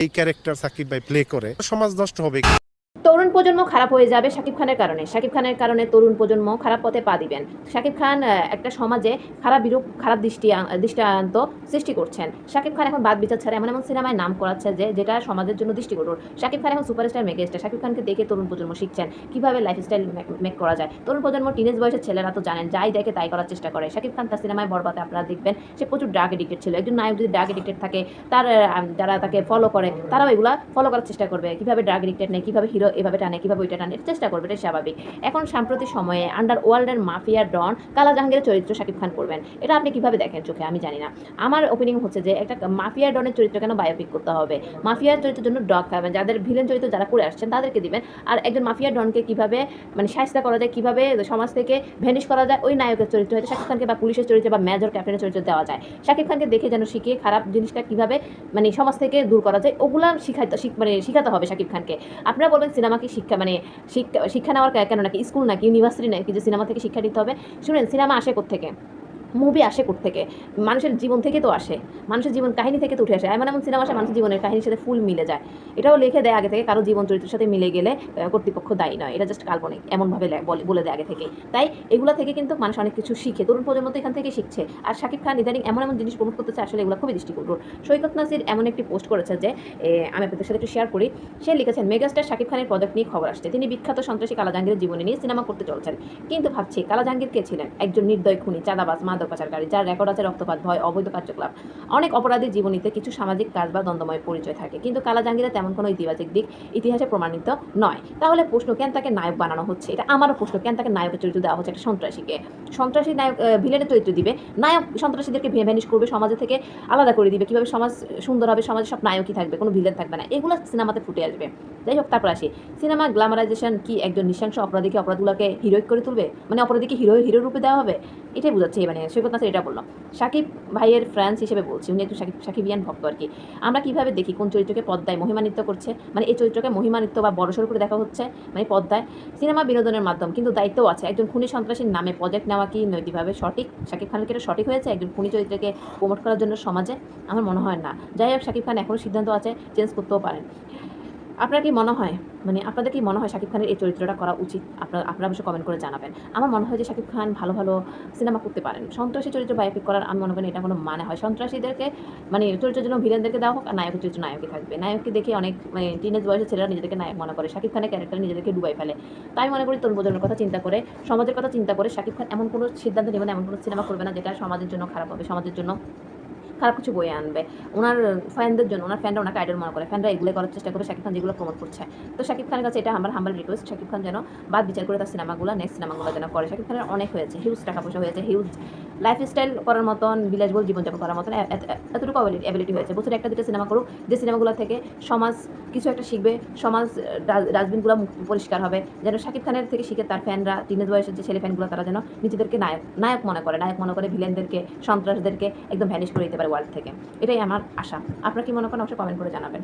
এই ক্যারেক্টার সাকিব ভাই প্লে করে সমাজ নষ্ট হবে প্রজন্ম খারাপ হয়ে যাবে শাকিব খানের কারণে। শাকিব খানের কারণে তরুণ প্রজন্ম খারাপ পথে পা দিবেন। শাকিব খান একটা সমাজে খারাপ বিরূপ, খারাপ দৃষ্টি দৃষ্টান্ত সৃষ্টি করছেন। শাকিব খান এখন বাদ বিচার ছাড়া এমন এমন সিনেমায় নাম করাচ্ছে যে, যেটা সমাজের জন্য দৃষ্টিকটুর শাকিব খান এখন সুপারস্টার, মেগাস্টার। শাকিব খানকে দেখে তরুণ প্রজন্ম শিখছেন কীভাবে লাইফস্টাইল মেক করা যায়। তরুণ প্রজন্ম টিনেজ বয়সের ছেলেরা তো জানেন, যাই দেখে তাই করার চেষ্টা করে। শাকিব খান তার সিনেমায় বরবাতে আপনারা দেখবেন, সে প্রচুর ড্রাগ এডিক্টেড ছিল। একজন নায়ক যদি ড্রাগ এডিক্টেড থাকে, তার যারা তাকে ফলো করে, তারাও এগুলা ফলো করার চেষ্টা করবে। কীভাবে ড্রাগ এডিক্টেড নেই, কীভাবে হিরো এভাবে টানে, কীভাবে ওইটা টানে চেষ্টা করবে এটা স্বাভাবিক। এখন সাম্প্রতিক সময়ে আন্ডার ওয়ার্ল্ডের মাফিয়া ডন কালা জাহাঙ্গীরের চরিত্র শাকিব খান করবেন। এটা আপনি কীভাবে দেখেন চোখে? আমি জানি না। আমার ওপিনিয়ন হচ্ছে যে একটা মাফিয়া ডনের চরিত্র কেন বায়োপিক করতে হবে? মাফিয়ার চরিত্রের জন্য ডগ খাবেন, যাদের ভিলেন চরিত্র যারা করে আসছেন তাদেরকে দিবেন। আর একজন মাফিয়া ডনকে কীভাবে মানে সাহিস্তা করা যায়, কীভাবে সমাজ থেকে ভ্যানিশ করা যায়, ওই নায়কের চরিত্র হয়তো শাকিব খানকে বা পুলিশের চরিত্র বা মেজর ক্যাপ্টেনের চরিত্র দেওয়া যায়। শাকিব খানকে দেখে যেন শিখে খারাপ জিনিসটা কীভাবে মানে সমাজ থেকে দূর করা যায়, ওগুলা শিখাইতে, শিখ মানে শিখাতে হবে শাকিব খানকে। আপনারা বলবেন, সিনেমা কি শিক্ষা মানে শিক্ষা শিক্ষা নেওয়ার কেন নাকি স্কুল নাকি ইউনিভার্সিটি নাকি, যে সিনেমা থেকে শিক্ষা নিতে হবে। শুনেন সিনেমা আসে থেকে মুভি আসে থেকে মানুষের জীবন থেকে তো আসে। মানুষের জীবন কাহিনী থেকে তো উঠে আসে। এমন এমন সিনেমা আসে, মানুষের জীবনের কাহিনীর সাথে ফুল মিলে যায়। এটাও লিখে দেয় আগে থেকে, কারও জীবন চরিত্রের সাথে মিলে গেলে কর্তৃপক্ষ দায়ী নয়। এটা জাস্ট কাল্পনিক, এমনভাবে বলে- দেয় আগে থেকে। তাই এগুলো থেকে কিন্তু মানুষ অনেক কিছু শিখে। তরুণ প্রজন্ম তো এখান থেকে শিখছে। আর শাকিব খান ইদানিং এমন এমন জিনিস প্রমোট করতেছে, আসলে এগুলো খুবই দৃষ্টিকটুর। সৈকত নাসির এমন একটি পোস্ট করেছে যে আমি আপনাদের সাথে একটু শেয়ার করি। সে লিখেছেন, মেগাস্টার শাকিব খানের প্রজেক্ট নিয়ে খবর আসছে। তিনি বিখ্যাত সন্ত্রাসী কালা জাহাঙ্গীরের জীবনী নিয়ে সিনেমা করতে চলছেন। কিন্তু ভাবছি কালা জাহাঙ্গীর কে ছিলেন? একজন নির্দয় খুনি, চাঁদাবাজ মাদক পাচারকারী যার রেকর্ড আছে রক্তপাত, ভয়, অবৈধ কার্যকলাপ। অনেক অপরাধীর জীবনীতে কিছু সামাজিক কাজ বা দ্বন্দ্বময় পরিচয় থাকে। কিন্তু কালা জাহাঙ্গীরের তেমন কোনো ইতিবাচক দিক ইতিহাসে প্রমাণিত নয়। তাহলে প্রশ্ন, কেন তাকে নায়ক বানানো হচ্ছে? এটা আমারও প্রশ্ন, কেন তাকে নায়কের চরিত্র দেওয়া হচ্ছে? একটা সন্ত্রাসীকে। সন্ত্রাসী নায়ক ভিলেনের চরিত্র দিবে। নায়ক সন্ত্রাসীদেরকে ভ্যানিশ করবে, সমাজে থেকে আলাদা করে দিবে। কীভাবে সমাজ সুন্দর হবে, সমাজে সব নায়কই থাকবে, কোনো ভিলেন থাকবে না। এগুলো সিনেমাতে ফুটে আসবে। যাই হোক, তারপর আসি। সিনেমা গ্ল্যামারাইজেশন কি একজন নৃশংস অপরাধীকে অপরাধগুলোকে হিরোইক করে তুলবে? মানে অপরাধীকে হিরো হিরো রূপে দেওয়া হবে? এটাই বোঝাচ্ছে মানে সৈকত নাসির, এটা বললাম। সাকিব ভাইয়ের ফ্রান্স হিসেবে বলছি, উনি একটু সাকিব, সাকিবিয়ান ভক্ত আর কি। আমরা কীভাবে দেখি কোন চরিত্রকে পদ্মায় মহিমান্বিত করছে? মানে এই চরিত্রকে মহিমান্বিত বা বড়সড় করে দেখা হচ্ছে মানে পদ্মায় সিনেমা বিনোদনের মাধ্যম, কিন্তু দায়িত্বও আছে। একজন খুনি সন্ত্রাসীর নামে প্রজেক্ট নেওয়া কি নৈতিকভাবে সঠিক? সাকিব খানের কি এটা সঠিক হয়েছে? একজন খুনি চরিত্রকে প্রমোট করার জন্য সমাজে? আমার মনে হয় না। যাই হোক, সাকিব খান এখনও সিদ্ধান্ত আছে চেঞ্জ করতেও পারেন। আপনার কি মনে হয়? মানে আপনাদের কি মনে হয় শাকিব খানের এই চরিত্রটা করা উচিত? আপনার, আপনারা অবশ্যই কমেন্ট করে জানাবেন। আমার মনে হয় যে শাকিব খান ভালো ভালো সিনেমা করতে পারেন। সন্ত্রাসী চরিত্র বায়োপিক করার আমি মনে করি এটা কোনো মানে হয়। সন্ত্রাসীদেরকে মানে চরিত্রের জন্য ভিলেনদেরকে দেওয়া হোক আর নায়কের চরিত্র নায়কই থাকবে। নায়ককে দেখে অনেক মানে টিনেজ বয়সের ছেলেরা নিজেদেরকে নায়ক মনে করে। শাকিব খানের ক্যারেক্টার নিজেদেরকে ডুবাই ফেলে। তাই মনে করি তরুণ প্রজন্মের কথা চিন্তা করে, সমাজের কথা চিন্তা করে শাকিব খান এমন কোনো সিদ্ধান্ত নেবে না, এমন কোনো সিনেমা করবে না যেটা সমাজের জন্য খারাপ হবে, সমাজের জন্য খারাপ কিছু বয়ে আনবে। ওনার ফ্যানদের জন্য, ওনার ফ্যানরা ওনাকে আইডল মনে করে। ফ্যানরা এগুলো করার চেষ্টা করে শাকিব খান যেগুলো প্রমোট করছে। তো শাকিব খানের কাছে এটা আমার হাম্বাল রিকোয়েস্ট শাকিব খান যেন বাদ বিচার করে তার সিনেমাগুলো নেক্সট সিনেমাগুলো যেন করে। শাকিব খানের অনেক হয়েছে। হিউজ টাকা পয়সা হয়েছে। হিউজ লাইফস্টাইল করার মতন, বিলাসবহুল জীবনযাপন করার মতন এত- এতটুকু অ্যাবিলিটি হয়েছে। বছরে একটা দুটো সিনেমা করুক, যে সিনেমাগুলো থেকে সমাজ কিছু একটা শিখবে, সমাজ ডাস্টবিনগুলো পরিষ্কার হবে। যেন শাকিব খানের থেকে শিখে তার ফ্যানরা টিনেজ বয়সের যে ছেলে ফ্যানগুলো তারা যেন নিজেদেরকে নায়ক নায়ক মনে করে। নায়ক মনে করে ভিলেনদেরকে সন্ত্রাসদেরকে একদম ভ্যানিশ করে দিতে পারে ওয়ার্ল্ড থেকে। এটাই আমার আশা। আপনারা কি মনে করেন, অবশ্যই কমেন্ট করে জানাবেন।